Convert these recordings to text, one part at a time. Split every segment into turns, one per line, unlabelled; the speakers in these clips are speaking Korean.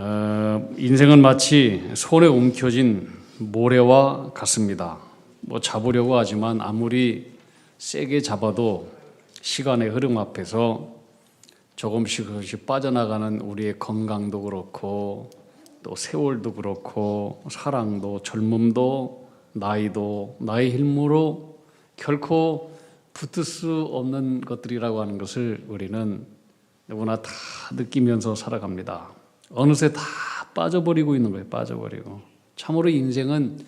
어, 인생은 마치 손에 움켜진 모래와 같습니다. 뭐 잡으려고 하지만 아무리 세게 잡아도 시간의 흐름 앞에서 조금씩 조금씩 빠져나가는 우리의 건강도 그렇고 또 세월도 그렇고 사랑도 젊음도 나이도 나의 힘으로 결코 붙을 수 없는 것들이라고 하는 것을 우리는 누구나 다 느끼면서 살아갑니다. 어느새 다 빠져버리고 있는 거예요. 빠져버리고. 참으로 인생은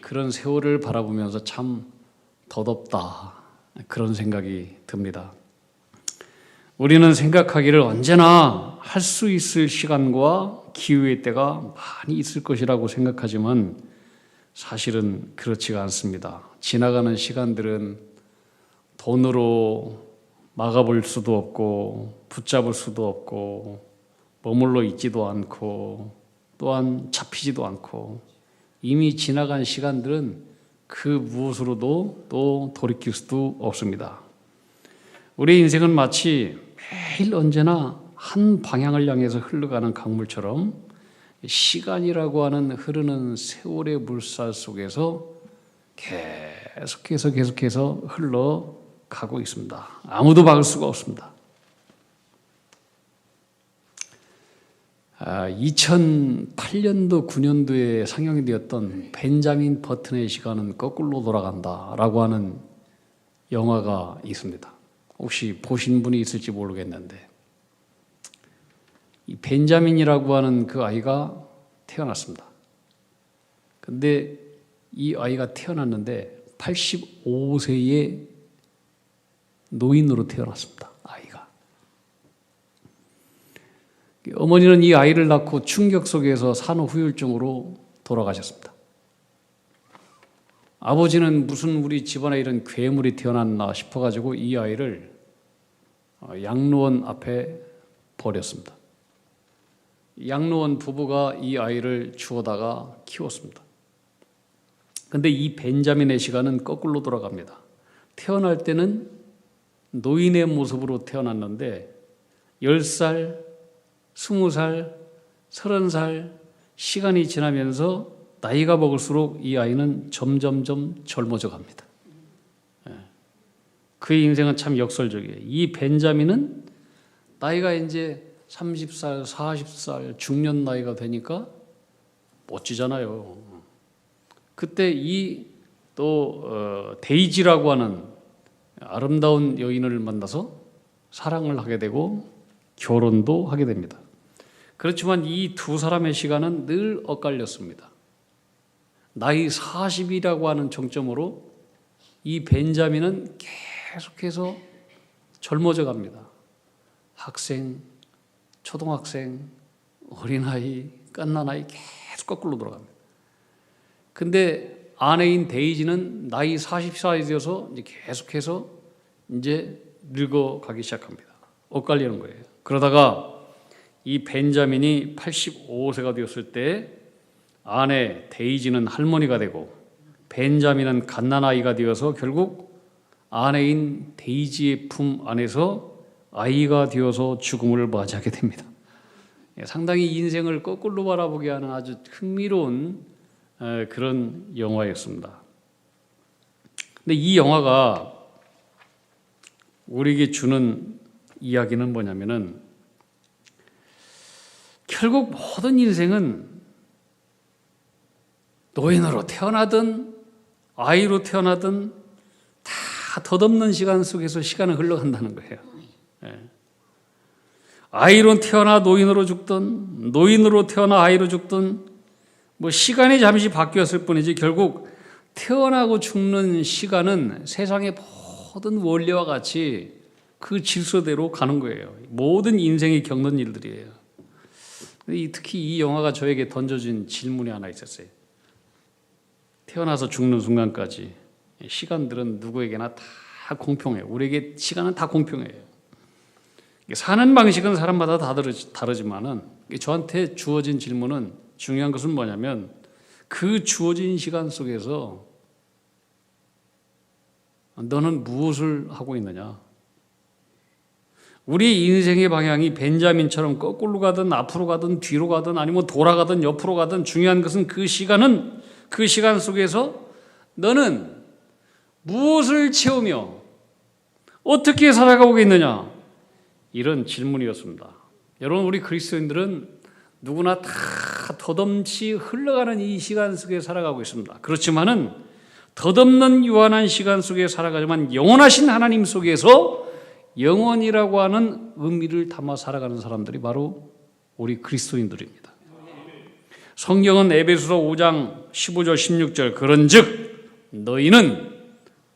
그런 세월을 바라보면서 참 더덥다. 그런 생각이 듭니다. 우리는 생각하기를 언제나 할 수 있을 시간과 기회의 때가 많이 있을 것이라고 생각하지만 사실은 그렇지가 않습니다. 지나가는 시간들은 돈으로 막아볼 수도 없고 붙잡을 수도 없고 머물러 있지도 않고 또한 잡히지도 않고 이미 지나간 시간들은 그 무엇으로도 또 돌이킬 수도 없습니다. 우리 인생은 마치 매일 언제나 한 방향을 향해서 흘러가는 강물처럼 시간이라고 하는 흐르는 세월의 물살 속에서 계속해서 계속해서 흘러가고 있습니다. 아무도 막을 수가 없습니다. 2008년도 9년도에 상영이 되었던 벤자민 버튼의 시간은 거꾸로 돌아간다라고 하는 영화가 있습니다. 혹시 보신 분이 있을지 모르겠는데 이 벤자민이라고 하는 그 아이가 태어났습니다. 근데 이 아이가 태어났는데 85세의 노인으로 태어났습니다. 아이가. 어머니는 이 아이를 낳고 충격 속에서 산후후유증으로 돌아가셨습니다. 아버지는 무슨 우리 집안에 이런 괴물이 태어났나 싶어가지고 이 아이를 양로원 앞에 버렸습니다. 양로원 부부가 이 아이를 주워다가 키웠습니다. 근데 이 벤자민의 시간은 거꾸로 돌아갑니다. 태어날 때는 노인의 모습으로 태어났는데 10살, 20살, 30살 시간이 지나면서 나이가 먹을수록 이 아이는 점점점 젊어져 갑니다. 예. 그의 인생은 참 역설적이에요. 이 벤자민은 나이가 이제 30살, 40살 중년 나이가 되니까 멋지잖아요. 그때 이또 어, 데이지라고 하는 아름다운 여인을 만나서 사랑을 하게 되고 결혼도 하게 됩니다. 그렇지만 이 두 사람의 시간은 늘 엇갈렸습니다. 나이 40이라고 하는 정점으로 이 벤자민은 계속해서 젊어져 갑니다. 학생, 초등학생, 어린아이, 깐난아이 계속 거꾸로 돌아갑니다. 근데 아내인 데이지는 나이 40살이 되어서 이제 계속해서 이제 늙어가기 시작합니다. 엇갈리는 거예요. 그러다가 이 벤자민이 85세가 되었을 때 아내 데이지는 할머니가 되고 벤자민은 갓난아이가 되어서 결국 아내인 데이지의 품 안에서 아이가 되어서 죽음을 맞이하게 됩니다. 예, 상당히 인생을 거꾸로 바라보게 하는 아주 흥미로운 그런 영화였습니다. 근데 이 영화가 우리에게 주는 이야기는 뭐냐면은 결국 모든 인생은 노인으로 태어나든 아이로 태어나든 다 덧없는 시간 속에서 시간은 흘러간다는 거예요. 예. 아이로 태어나 노인으로 죽든 노인으로 태어나 아이로 죽든 뭐 시간이 잠시 바뀌었을 뿐이지 결국 태어나고 죽는 시간은 세상의 모든 원리와 같이 그 질서대로 가는 거예요. 모든 인생이 겪는 일들이에요. 특히 이 영화가 저에게 던져진 질문이 하나 있었어요. 태어나서 죽는 순간까지 시간들은 누구에게나 다 공평해요. 우리에게 시간은 다 공평해요. 사는 방식은 사람마다 다 다르지만은 저한테 주어진 질문은 중요한 것은 뭐냐면 그 주어진 시간 속에서 너는 무엇을 하고 있느냐? 우리 인생의 방향이 벤자민처럼 거꾸로 가든 앞으로 가든 뒤로 가든 아니면 돌아가든 옆으로 가든 중요한 것은 그 시간은 그 시간 속에서 너는 무엇을 채우며 어떻게 살아가고 있느냐 이런 질문이었습니다. 여러분 우리 그리스도인들은 누구나 다 덧없이 흘러가는 이 시간 속에 살아가고 있습니다. 그렇지만은 덧없는 유한한 시간 속에 살아가지만 영원하신 하나님 속에서 영원이라고 하는 의미를 담아 살아가는 사람들이 바로 우리 그리스도인들입니다. 성경은 에베소서 5장 15절 16절 그런즉 너희는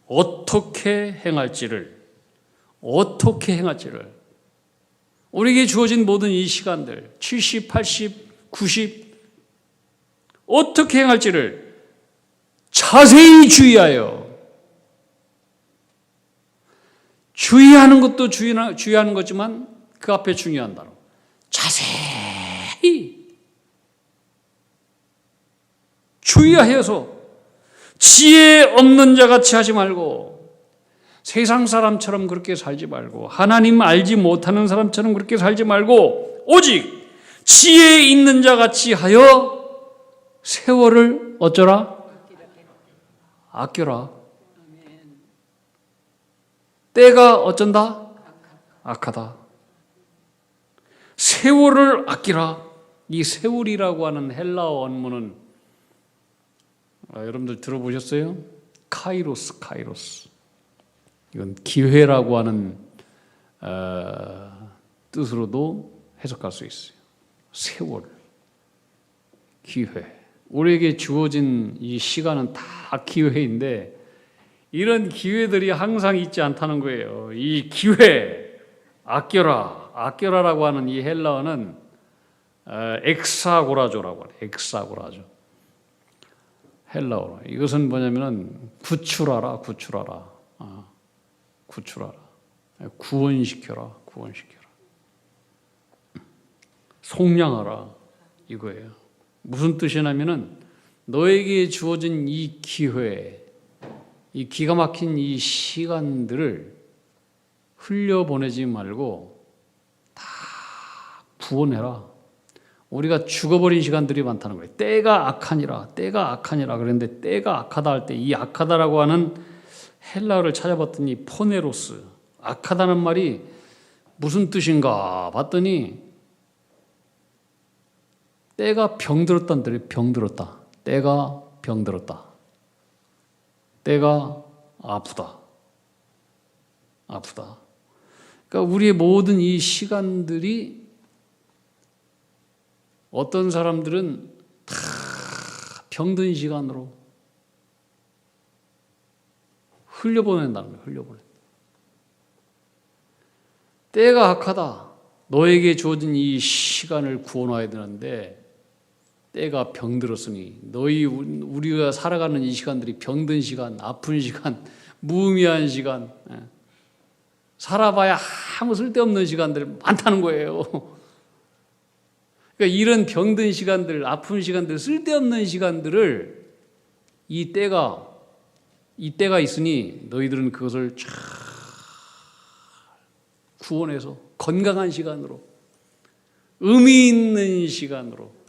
어떻게 행할지를 어떻게 행할지를 우리에게 주어진 모든 이 시간들 70, 80, 90 어떻게 행할지를 자세히 주의하여 주의하는 것도 주의하- 주의하는 거지만 그 앞에 중요한 단어 자세히 주의하여서 지혜 없는 자 같이 하지 말고 세상 사람처럼 그렇게 살지 말고 하나님 알지 못하는 사람처럼 그렇게 살지 말고 오직 지혜 있는 자 같이 하여 세월을 어쩌라? 아껴라 때가 어쩐다 악하다 세월을 아끼라 이 세월이라고 하는 헬라어 원문은 아, 여러분들 들어보셨어요? 카이로스 카이로스 이건 기회라고 하는 어, 뜻으로도 해석할 수 있어요. 세월, 기회. 우리에게 주어진 이 시간은 다 기회인데 이런 기회들이 항상 있지 않다는 거예요. 이 기회 아껴라, 아껴라라고 하는 이 헬라어는 어, 엑사고라조라고 해요. 엑사고라조. 헬라어로. 이것은 뭐냐면은 구출하라, 구출하라. 아. 구출하라. 구원시켜라. 구원시켜라. 속량하라. 이거예요. 무슨 뜻이냐면은 너에게 주어진 이 기회, 이 기가 막힌 이 시간들을 흘려보내지 말고 다 구원해라. 우리가 죽어버린 시간들이 많다는 거예요. 때가 악하니라, 때가 악하니라. 그런데 때가 악하다 할 때 이 악하다라고 하는 헬라어를 찾아봤더니 포네로스 악하다는 말이 무슨 뜻인가 봤더니 때가 병들었다는 뜻이 병들었다. 때가 병들었다. 때가 아프다. 아프다. 그러니까 우리의 모든 이 시간들이 어떤 사람들은 다 병든 시간으로 흘려보낸다는 거예요. 흘려보내. 때가 악하다. 너에게 주어진 이 시간을 구원해야 되는데 때가 병들었으니 너희 우리가 살아가는 이 시간들이 병든 시간, 아픈 시간, 무의미한 시간, 예. 살아봐야 아무 쓸데없는 시간들 많다는 거예요. 그러니까 이런 병든 시간들, 아픈 시간들, 쓸데없는 시간들을 이 때가 이 때가 있으니 너희들은 그것을 잘 구원해서 건강한 시간으로 의미 있는 시간으로 어,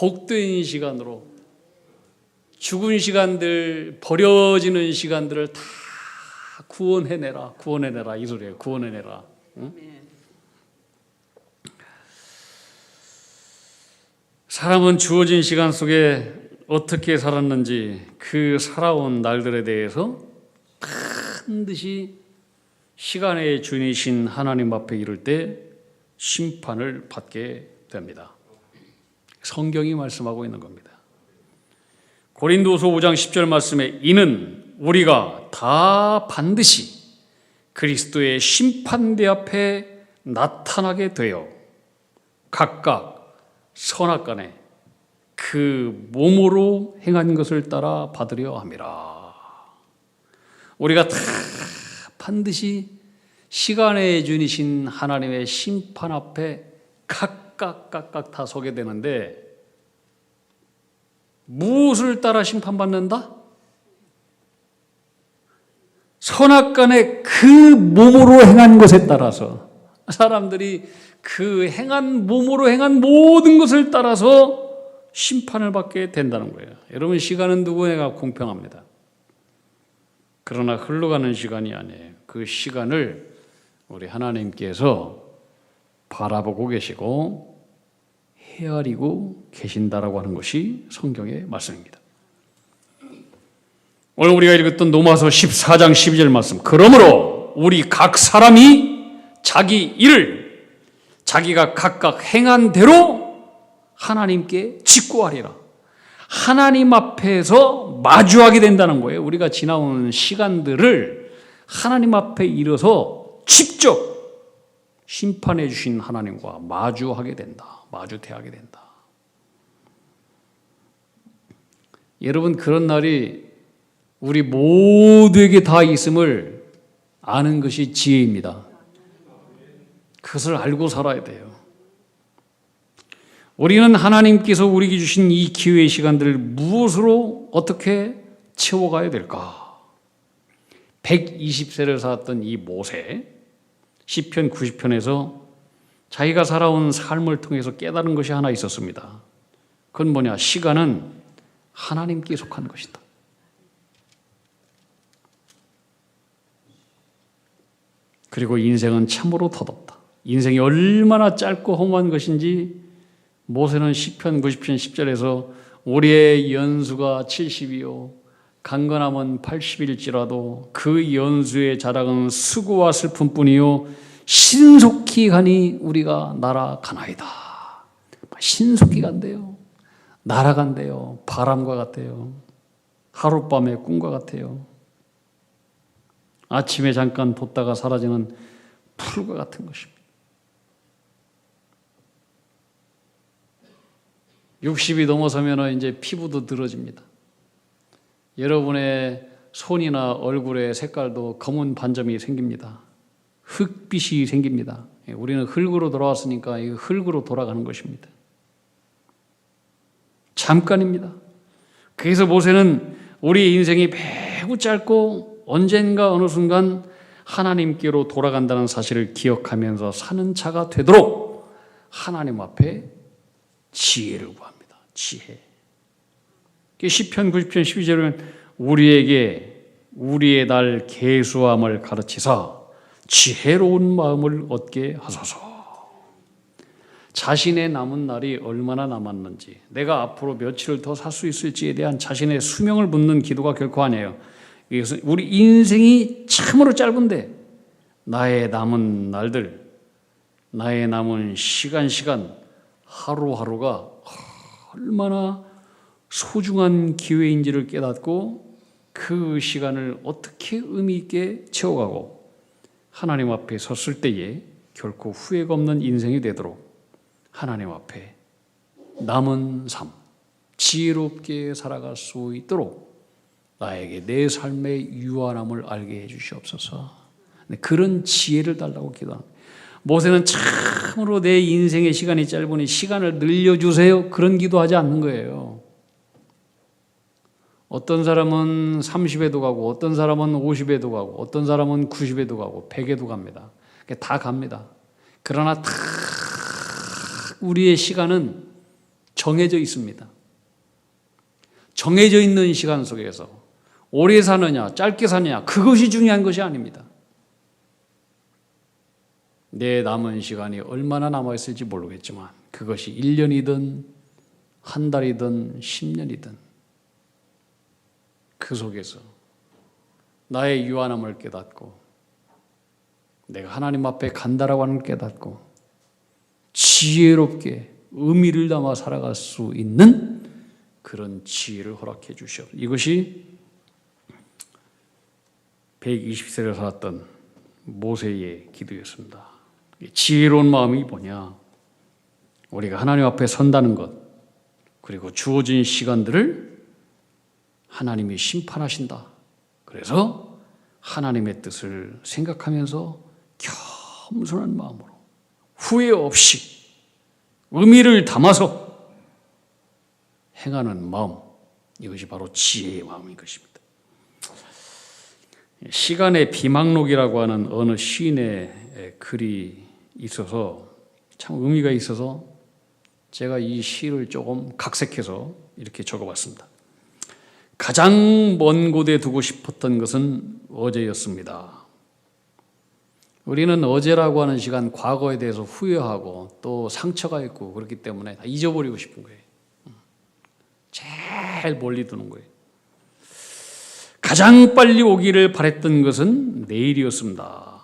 복된 시간으로 죽은 시간들 버려지는 시간들을 다 구원해내라 구원해내라 이 소리예요 구원해내라 응? 사람은 주어진 시간 속에 어떻게 살았는지 그 살아온 날들에 대해서 반드시 시간의 주인이신 하나님 앞에 이를 때 심판을 받게 됩니다. 성경이 말씀하고 있는 겁니다. 고린도서 5장 10절 말씀에 이는 우리가 다 반드시 그리스도의 심판대 앞에 나타나게 되어 각각 선악간에 그 몸으로 행한 것을 따라 받으려 함이라. 우리가 다 반드시 시간의 주인이신 하나님의 심판 앞에 각 각 각각 다 서게 되는데 무엇을 따라 심판받는다? 선악간에 그 몸으로 행한 것에 따라서 사람들이 그 행한 몸으로 행한 모든 것을 따라서 심판을 받게 된다는 거예요. 여러분 시간은 누구에게 공평합니다. 그러나 흘러가는 시간이 아니에요. 그 시간을 우리 하나님께서 바라보고 계시고 헤아리고 계신다라고 하는 것이 성경의 말씀입니다. 오늘 우리가 읽었던 로마서 14장 12절 말씀. 그러므로 우리 각 사람이 자기 일을 자기가 각각 행한 대로 하나님께 직구하리라. 하나님 앞에서 마주하게 된다는 거예요. 우리가 지나온 시간들을 하나님 앞에 이르서 직접 심판해 주신 하나님과 마주하게 된다. 마주대하게 된다. 여러분 그런 날이 우리 모두에게 다 있음을 아는 것이 지혜입니다. 그것을 알고 살아야 돼요. 우리는 하나님께서 우리에게 주신 이 기회의 시간들을 무엇으로 어떻게 채워가야 될까? 120세를 살았던 이 모세, 10편, 90편에서 자기가 살아온 삶을 통해서 깨달은 것이 하나 있었습니다. 그건 뭐냐? 시간은 하나님께 속한 것이다. 그리고 인생은 참으로 더덥다. 인생이 얼마나 짧고 허무한 것인지 모세는 10편 90편 10절에서 우리의 연수가 70이요 강건함은 80일지라도 그 연수의 자락은 수고와 슬픔뿐이요 신속히 가니 우리가 날아가나이다. 신속히 간대요. 날아간대요. 바람과 같대요. 하룻밤의 꿈과 같아요. 아침에 잠깐 돋다가 사라지는 풀과 같은 것입니다. 60이 넘어서면 이제 피부도 늘어집니다. 여러분의 손이나 얼굴의 색깔도 검은 반점이 생깁니다. 흙빛이 생깁니다. 예, 우리는 흙으로 돌아왔으니까 이 흙으로 돌아가는 것입니다. 잠깐입니다. 그래서 모세는 우리 인생이 매우 짧고 언젠가 어느 순간 하나님께로 돌아간다는 사실을 기억하면서 사는 자가 되도록 하나님 앞에 지혜를 구합니다. 지혜. 시편 90편 12절은 우리에게 우리의 날 계수함을 가르치사 지혜로운 마음을 얻게 하소서. 자신의 남은 날이 얼마나 남았는지, 내가 앞으로 며칠을 더 살 수 있을지에 대한 자신의 수명을 묻는 기도가 결코 아니에요. 이것은 우리 인생이 참으로 짧은데 나의 남은 날들, 나의 남은 시간 시간 하루하루가 얼마나 소중한 기회인지를 깨닫고 그 시간을 어떻게 의미 있게 채워가고 하나님 앞에 섰을 때에 결코 후회가 없는 인생이 되도록 하나님 앞에 남은 삶, 지혜롭게 살아갈 수 있도록 나에게 내 삶의 유한함을 알게 해 주시옵소서. 네, 그런 지혜를 달라고 기도합니다. 모세는 참으로 내 인생의 시간이 짧으니 시간을 늘려주세요. 그런 기도하지 않는 거예요. 어떤 사람은 30에도 가고, 어떤 사람은 50에도 가고, 어떤 사람은 90에도 가고, 100에도 갑니다. 다 갑니다. 그러나 다 우리의 시간은 정해져 있습니다. 정해져 있는 시간 속에서 오래 사느냐, 짧게 사느냐, 그것이 중요한 것이 아닙니다. 내 남은 시간이 얼마나 남아있을지 모르겠지만 그것이 1년이든 한 달이든 10년이든 그 속에서 나의 유한함을 깨닫고 내가 하나님 앞에 간다라고 하는 깨닫고 지혜롭게 의미를 담아 살아갈 수 있는 그런 지혜를 허락해 주시옵. 이것이 120세를 살았던 모세의 기도였습니다. 지혜로운 마음이 뭐냐? 우리가 하나님 앞에 선다는 것, 그리고 주어진 시간들을 하나님이 심판하신다. 그래서 하나님의 뜻을 생각하면서 겸손한 마음으로 후회 없이 의미를 담아서 행하는 마음, 이것이 바로 지혜의 마음인 것입니다. 시간의 비망록이라고 하는 어느 시인의 글이 있어서 참 의미가 있어서 제가 이 시를 조금 각색해서 이렇게 적어봤습니다. 가장 먼 곳에 두고 싶었던 것은 어제였습니다. 우리는 어제라고 하는 시간, 과거에 대해서 후회하고 또 상처가 있고 그렇기 때문에 다 잊어버리고 싶은 거예요. 제일 멀리 두는 거예요. 가장 빨리 오기를 바랬던 것은 내일이었습니다.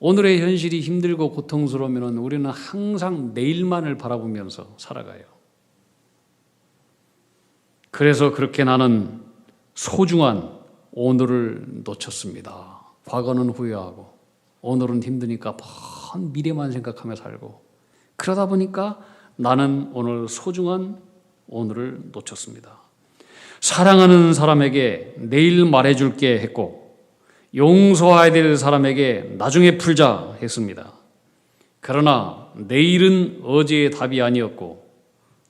오늘의 현실이 힘들고 고통스러우면 우리는 항상 내일만을 바라보면서 살아가요. 그래서 그렇게 나는 소중한 오늘을 놓쳤습니다. 과거는 후회하고 오늘은 힘드니까 먼 미래만 생각하며 살고 그러다 보니까 나는 오늘 소중한 오늘을 놓쳤습니다. 사랑하는 사람에게 내일 말해줄게 했고 용서해야 될 사람에게 나중에 풀자 했습니다. 그러나 내일은 어제의 답이 아니었고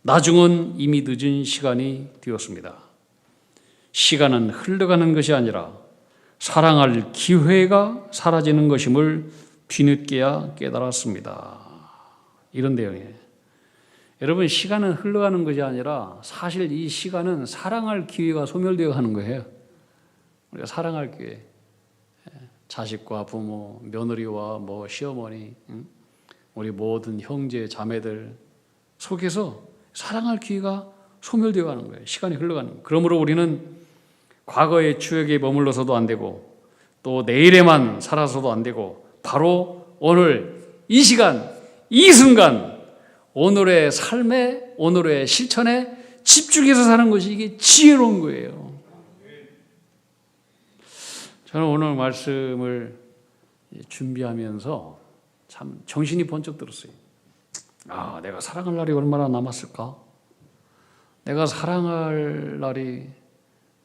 나중은 이미 늦은 시간이 되었습니다. 시간은 흘러가는 것이 아니라 사랑할 기회가 사라지는 것임을 뒤늦게야 깨달았습니다. 이런 내용이에요. 여러분 시간은 흘러가는 것이 아니라 사실 이 시간은 사랑할 기회가 소멸되어 가는 거예요. 우리가 사랑할 기회. 자식과 부모, 며느리와 뭐 시어머니, 우리 모든 형제, 자매들 속에서 사랑할 기회가 소멸되어 가는 거예요. 시간이 흘러가는 거예요. 그러므로 우리는 과거의 추억에 머물러서도 안 되고 또 내일에만 살아서도 안 되고 바로 오늘 이 시간, 이 순간 오늘의 삶에 오늘의 실천에 집중해서 사는 것이 이게 지혜로운 거예요. 저는 오늘 말씀을 준비하면서 참 정신이 번쩍 들었어요. 아, 내가 사랑할 날이 얼마나 남았을까? 내가 사랑할 날이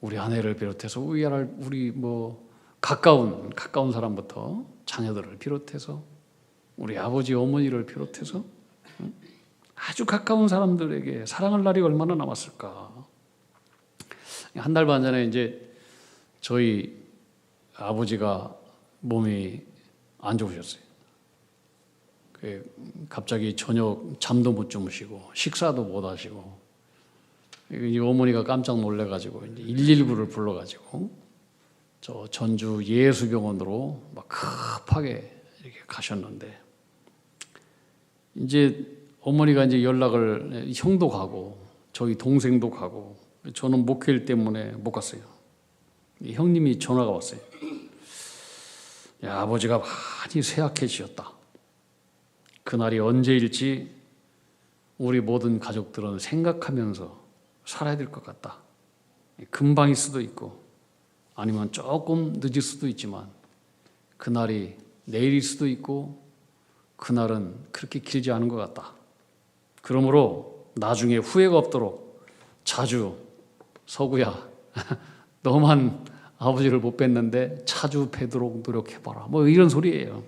우리 아내를 비롯해서 우리 우리 뭐 가까운 가까운 사람부터 자녀들을 비롯해서 우리 아버지 어머니를 비롯해서 아주 가까운 사람들에게 사랑할 날이 얼마나 남았을까? 한 달 반 전에 이제 저희 아버지가 몸이 안 좋으셨어요. 그 갑자기 저녁 잠도 못 주무시고 식사도 못 하시고 이 어머니가 깜짝 놀래가지고 119를 불러가지고 저 전주 예수병원으로 막 급하게 이렇게 가셨는데 이제 어머니가 이제 연락을 형도 가고 저희 동생도 가고 저는 목회일 때문에 못 갔어요. 형님이 전화가 왔어요. 야, 아버지가 많이 쇠약해지셨다. 그날이 언제일지 우리 모든 가족들은 생각하면서 살아야 될 것 같다. 금방일 수도 있고 아니면 조금 늦을 수도 있지만 그날이 내일일 수도 있고 그날은 그렇게 길지 않은 것 같다. 그러므로 나중에 후회가 없도록 자주 서구야 너만 아버지를 못 뵀는데 자주 뵈도록 노력해봐라. 뭐 이런 소리예요.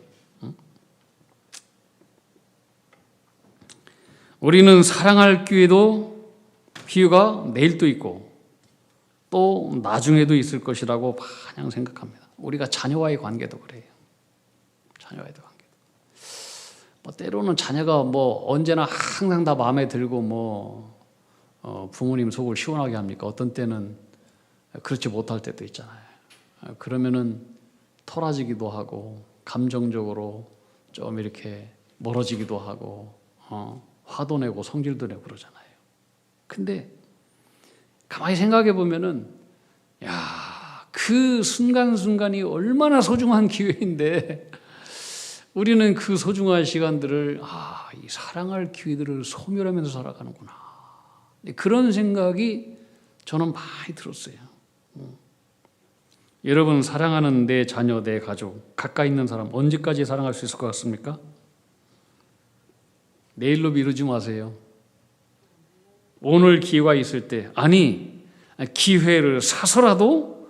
우리는 사랑할 기회도 기회가 내일도 있고 또 나중에도 있을 것이라고 마냥 생각합니다. 우리가 자녀와의 관계도 그래요. 자녀와의 관계. 뭐 때로는 자녀가 뭐 언제나 항상 다 마음에 들고 뭐 어, 부모님 속을 시원하게 합니까? 어떤 때는 그렇지 못할 때도 있잖아요. 그러면은 토라지기도 하고 감정적으로 좀 이렇게 멀어지기도 하고 어, 화도 내고 성질도 내고 그러잖아요. 근데 가만히 생각해 보면은 야, 그 순간순간이 얼마나 소중한 기회인데 우리는 그 소중한 시간들을 아, 이 사랑할 기회들을 소멸하면서 살아가는구나. 그런 생각이 저는 많이 들었어요. 음. 여러분 사랑하는 내 자녀, 내 가족, 가까이 있는 사람 언제까지 사랑할 수 있을 것 같습니까? 내일로 미루지 마세요. 오늘 기회가 있을 때 아니 기회를 사서라도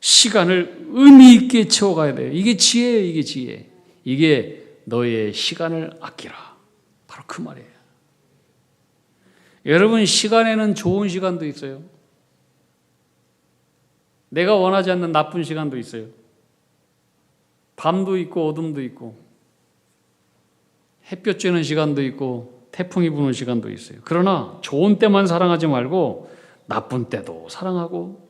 시간을 의미 있게 채워가야 돼요. 이게 지혜예요. 이게 지혜. 이게 너의 시간을 아끼라. 바로 그 말이에요. 여러분, 시간에는 좋은 시간도 있어요. 내가 원하지 않는 나쁜 시간도 있어요. 밤도 있고 어둠도 있고 햇볕 쬐는 시간도 있고 태풍이 부는 시간도 있어요. 그러나 좋은 때만 사랑하지 말고 나쁜 때도 사랑하고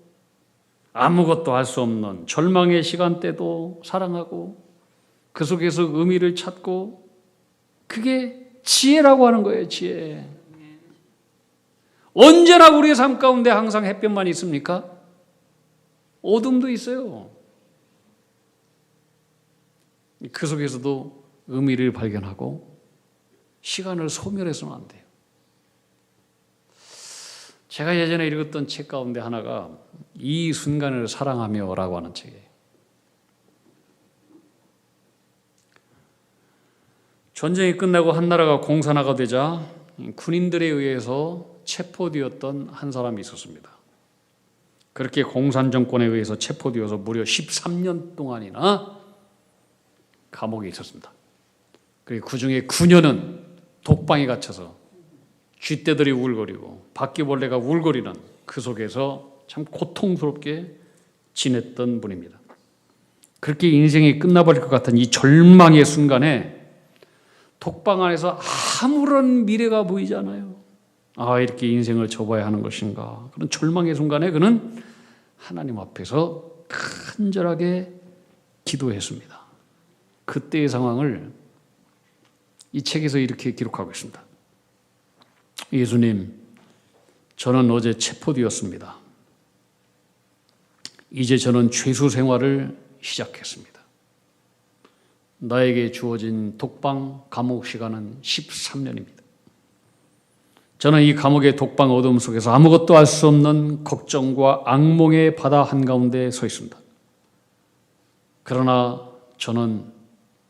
아무것도 할 수 없는 절망의 시간 때도 사랑하고 그 속에서 의미를 찾고 그게 지혜라고 하는 거예요, 지혜. 언제나 우리의 삶 가운데 항상 햇볕만 있습니까? 어둠도 있어요. 그 속에서도 의미를 발견하고 시간을 소멸해서는 안 돼요. 제가 예전에 읽었던 책 가운데 하나가 이 순간을 사랑하며라고 하는 책이에요. 전쟁이 끝나고 한 나라가 공산화가 되자 군인들에 의해서 체포되었던 한 사람이 있었습니다. 그렇게 공산 정권에 의해서 체포되어서 무려 13년 동안이나 감옥에 있었습니다. 그리고 그 중에 9년은 독방에 갇혀서 쥐떼들이 울거리고 바퀴벌레가 울거리는 그 속에서 참 고통스럽게 지냈던 분입니다. 그렇게 인생이 끝나버릴 것 같은 이 절망의 순간에 독방 안에서 아무런 미래가 보이지 않아요. 아, 이렇게 인생을 접어야 하는 것인가. 그런 절망의 순간에 그는 하나님 앞에서 간절하게 기도했습니다. 그때의 상황을 이 책에서 이렇게 기록하고 있습니다. 예수님, 저는 어제 체포되었습니다. 이제 저는 죄수 생활을 시작했습니다. 나에게 주어진 독방 감옥 시간은 13년입니다. 저는 이 감옥의 독방 어둠 속에서 아무것도 알 수 없는 걱정과 악몽의 바다 한가운데 서 있습니다. 그러나 저는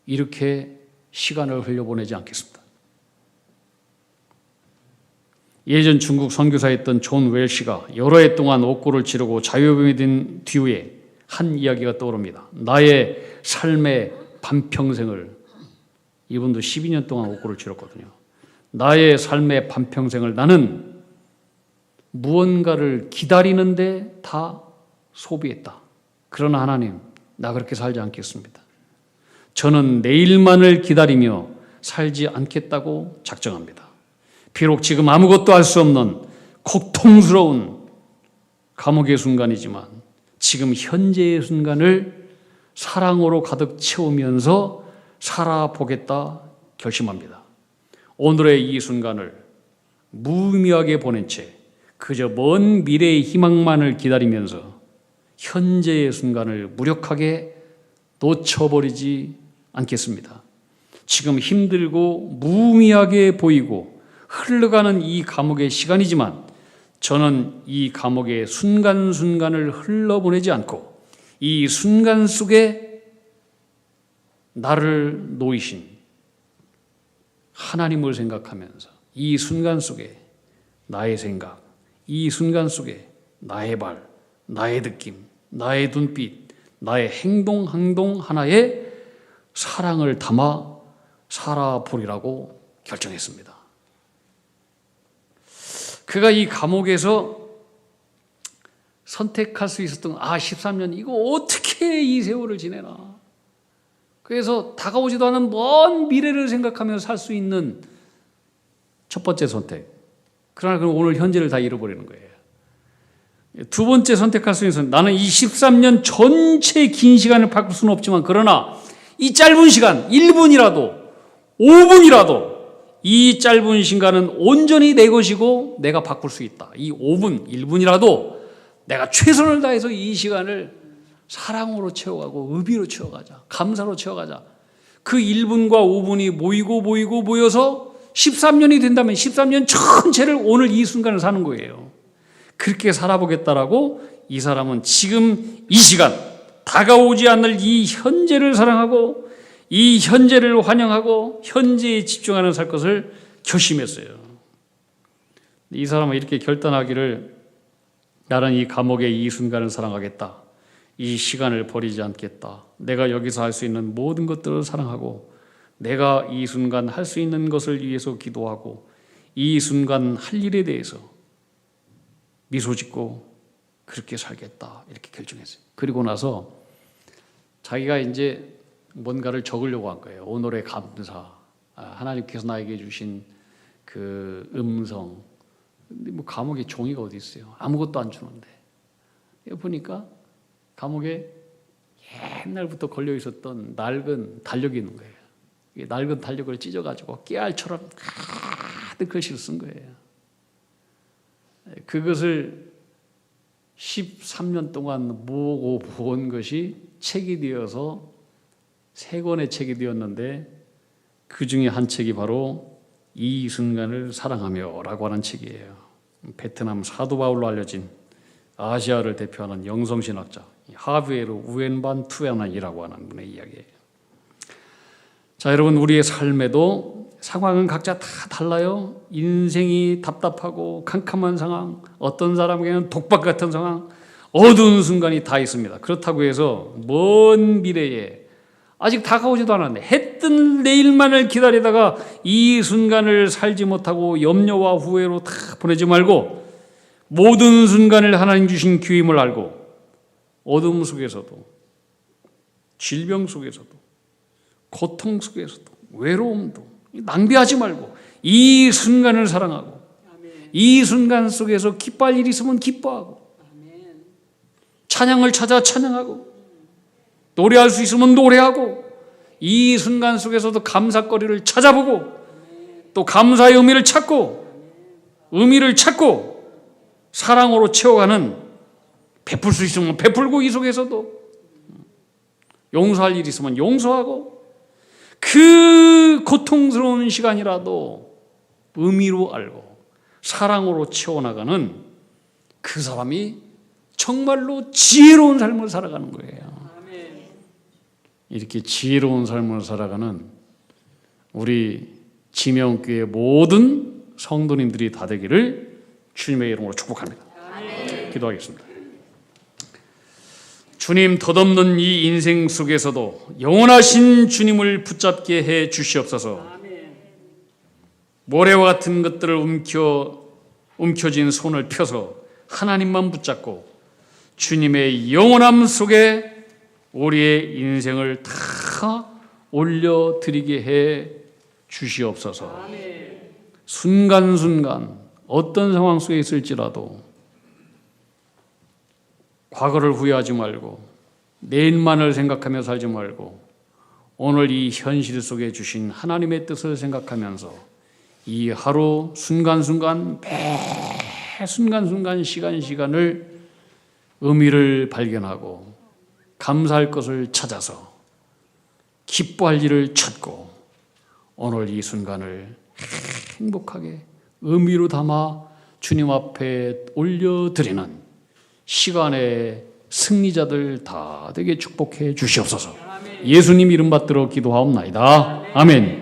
이렇게 시간을 흘려보내지 않겠습니다. 예전 중국 선교사였던 존 웰시가 여러 해 동안 옥고를 치르고 자유병이 된 뒤에 한 이야기가 떠오릅니다. 나의 삶의 반평생을 이분도 12년 동안 옥고를 치렀거든요. 나의 삶의 반평생을 나는 무언가를 기다리는데 다 소비했다. 그러나 하나님, 나 그렇게 살지 않겠습니다. 저는 내일만을 기다리며 살지 않겠다고 작정합니다. 비록 지금 아무것도 할 수 없는 고통스러운 감옥의 순간이지만 지금 현재의 순간을 사랑으로 가득 채우면서 살아보겠다 결심합니다. 오늘의 이 순간을 무의미하게 보낸 채 그저 먼 미래의 희망만을 기다리면서 현재의 순간을 무력하게 놓쳐버리지 않겠습니다. 지금 힘들고 무의미하게 보이고 흘러가는 이 감옥의 시간이지만 저는 이 감옥의 순간순간을 흘러보내지 않고 이 순간 속에 나를 놓이신 하나님을 생각하면서 이 순간 속에 나의 생각, 이 순간 속에 나의 발, 나의 느낌, 나의 눈빛, 나의 행동, 행동 하나에 사랑을 담아 살아보리라고 결정했습니다. 그가 이 감옥에서 선택할 수 있었던 아 13년 이거 어떻게 이 세월을 지내나? 그래서 다가오지도 않은 먼 미래를 생각하며 살 수 있는 첫 번째 선택. 그러나 그럼 오늘 현재를 다 잃어버리는 거예요. 두 번째 선택할 수 있는 나는 이 13년 전체 긴 시간을 바꿀 수는 없지만 그러나 이 짧은 시간 1분이라도 5분이라도 이 짧은 시간은 온전히 내 것이고 내가 바꿀 수 있다. 이 5분, 1분이라도 내가 최선을 다해서 이 시간을 사랑으로 채워가고 의비로 채워가자. 감사로 채워가자. 그 1분과 5분이 모이고 모이고 모여서 13년이 된다면 13년 전체를 오늘 이 순간을 사는 거예요. 그렇게 살아보겠다라고 이 사람은 지금 이 시간 다가오지 않을 이 현재를 사랑하고 이 현재를 환영하고 현재에 집중하는 살 것을 결심했어요. 이 사람은 이렇게 결단하기를 나는 이 감옥의 이 순간을 사랑하겠다. 이 시간을 버리지 않겠다. 내가 여기서 할 수 있는 모든 것들을 사랑하고 내가 이 순간 할 수 있는 것을 위해서 기도하고 이 순간 할 일에 대해서 미소 짓고 그렇게 살겠다 이렇게 결정했어요. 그리고 나서 자기가 이제 뭔가를 적으려고 한 거예요. 오늘의 감사, 아, 하나님께서 나에게 주신 그 음성. 뭐 감옥에 종이가 어디 있어요? 아무것도 안 주는데. 보니까 감옥에 옛날부터 걸려 있었던 낡은 달력이 있는 거예요. 이 낡은 달력을 찢어가지고 깨알처럼 가득 글씨를 쓴 거예요. 그것을 13년 동안 모으고 본 것이 책이 되어서 세 권의 책이 되었는데 그 중에 한 책이 바로 이 순간을 사랑하며라고 하는 책이에요. 베트남 사도 바울로 알려진 아시아를 대표하는 영성신학자 하비에르 우엔반 투야난이라고 하는 분의 이야기예요. 자, 여러분 우리의 삶에도 상황은 각자 다 달라요. 인생이 답답하고 캄캄한 상황, 어떤 사람에게는 독박 같은 상황, 어두운 순간이 다 있습니다. 그렇다고 해서 먼 미래에 아직 다가오지도 않았는데 해뜬 내일만을 기다리다가 이 순간을 살지 못하고 염려와 후회로 다 보내지 말고 모든 순간을 하나님 주신 기임을 알고 어둠 속에서도 질병 속에서도 고통 속에서도 외로움도 낭비하지 말고 이 순간을 사랑하고 이 순간 속에서 기뻐할 일이 있으면 기뻐하고 찬양을 찾아 찬양하고 노래할 수 있으면 노래하고 이 순간 속에서도 감사거리를 찾아보고 또 감사의 의미를 찾고 의미를 찾고 사랑으로 채워가는 베풀 수 있으면 베풀고 이 속에서도 용서할 일 있으면 용서하고 그 고통스러운 시간이라도 의미로 알고 사랑으로 채워나가는 그 사람이 정말로 지혜로운 삶을 살아가는 거예요. 이렇게 지혜로운 삶을 살아가는 우리 지명교회 모든 성도님들이 다 되기를 주님의 이름으로 축복합니다. 기도하겠습니다. 주님 덧없는 이 인생 속에서도 영원하신 주님을 붙잡게 해 주시옵소서. 모래와 같은 것들을 움켜 움켜진 손을 펴서 하나님만 붙잡고 주님의 영원함 속에 우리의 인생을 다 올려 드리게 해 주시옵소서. 순간순간 어떤 상황 속에 있을지라도 과거를 후회하지 말고 내일만을 생각하며 살지 말고 오늘 이 현실 속에 주신 하나님의 뜻을 생각하면서 이 하루 순간순간 매 순간순간 시간 시간을 의미를 발견하고 감사할 것을 찾아서 기뻐할 일을 찾고 오늘 이 순간을 행복하게 의미로 담아 주님 앞에 올려드리는 시간의 승리자들 다 되게 축복해 주시옵소서. 예수님 이름 받들어 기도하옵나이다. 아멘.